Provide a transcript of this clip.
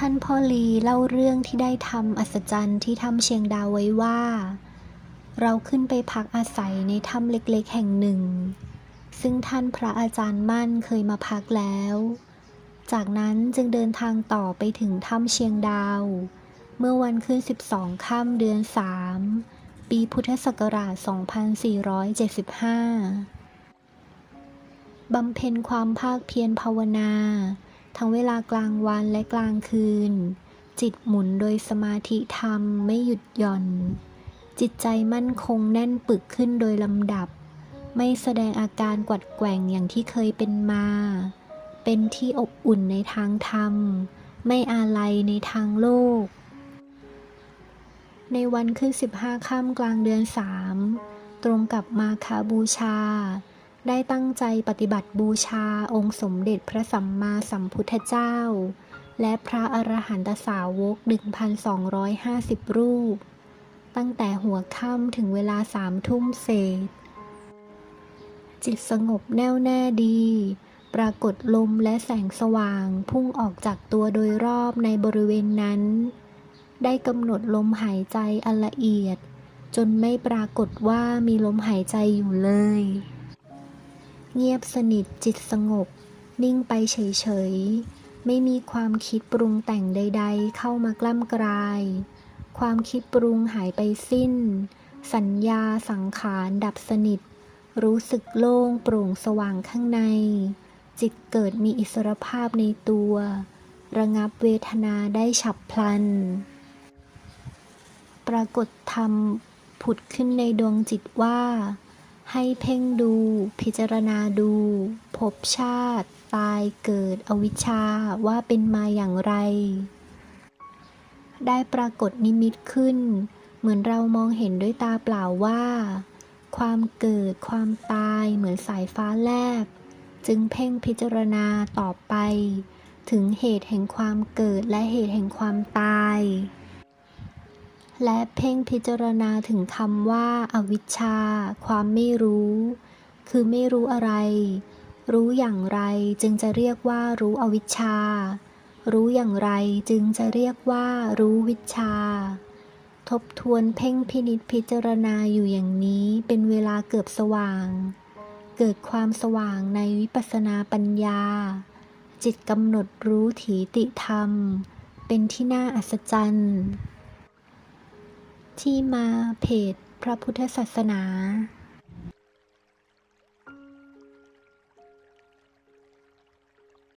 ท่านพ่อลีเล่าเรื่องที่ได้ทำอัศจรรย์ที่ถ้ำเชียงดาวไว้ว่า เราขึ้นไปพักอาศัยในถ้ำเล็กๆ แห่งหนึ่ง ซึ่งท่านพระอาจารย์มั่นเคยมาพักแล้ว จากนั้นจึงเดินทางต่อไปถึงถ้ำเชียงดาว เมื่อวันขึ้น 12 ค่ำเดือน 3 ปีพุทธศักราช 2475บำเพ็ญความภาคเพียรภาวนา ทั้งเวลากลางวันและกลางคืน จิตหมุนโดยสมาธิธรรมไม่หยุดหย่อน จิตใจมั่นคงแน่นปึกขึ้นโดยลำดับ ไม่แสดงอาการกวัดแกว่งอย่างที่เคยเป็นมา เป็นที่อบอุ่นในทางธรรม ไม่อาลัยในทางโลก ในวันขึ้น 15 ค่ำกลางเดือน 3 ตรงกับมาคาบูชา ได้ตั้งใจปฏิบัติบูชาองค์สมเด็จพระสัมมาสัมพุทธเจ้า และพระอรหันตสาวก 1,250 รูป ตั้งแต่หัวค่ำถึงเวลาสามทุ่มเศษ จิตสงบแน่วแน่ดี ปรากฏลมและแสงสว่างพุ่งออกจากตัวโดยรอบในบริเวณนั้น ได้กำหนดลมหายใจอันละเอียด จนไม่ปรากฏว่ามีลมหายใจอยู่เลย เงียบสนิทจิตสงบ นิ่งไปเฉยๆ ไม่มีความคิดปรุงแต่งใดๆ เข้ามากล้ำกลาย ความคิดปรุงหายไปสิ้น สัญญาสังขารดับสนิท รู้สึกโล่งโปร่งสว่างข้างใน จิตเกิดมีอิสรภาพในตัว ระงับเวทนาได้ฉับพลัน ปรากฏธรรมผุดขึ้นในดวงจิตว่า ให้เพ่งดู พิจารณาดู พบชาติ ตายเกิดอวิชชาว่าเป็นมาอย่างไร ได้ปรากฏนิมิตขึ้น เหมือนเรามองเห็นด้วยตาเปล่าว่า ความเกิดความตายเหมือนสายฟ้าแลบ จึงเพ่งพิจารณาต่อไป ถึงเหตุแห่งความเกิดและเหตุแห่งความตาย และเพ่งพิจารณาถึงคำว่าอาวิชชา ความไม่รู้ คือไม่รู้อะไร รู้อย่างไรจึงจะเรียกว่ารู้อวิชชา รู้อย่างไรจึงจะเรียกว่ารู้วิชชา ทบทวนเพ่งพินิษพิจารณาอยู่อย่างนี้เป็นเวลาเกือบสว่าง เกิดความสว่างในวิปัสสนาปัญญา จิตกำหนดรู้ถีติธรรม เป็นที่น่าอัศจรรย์ ที่มาเพจพระพุทธศาสนา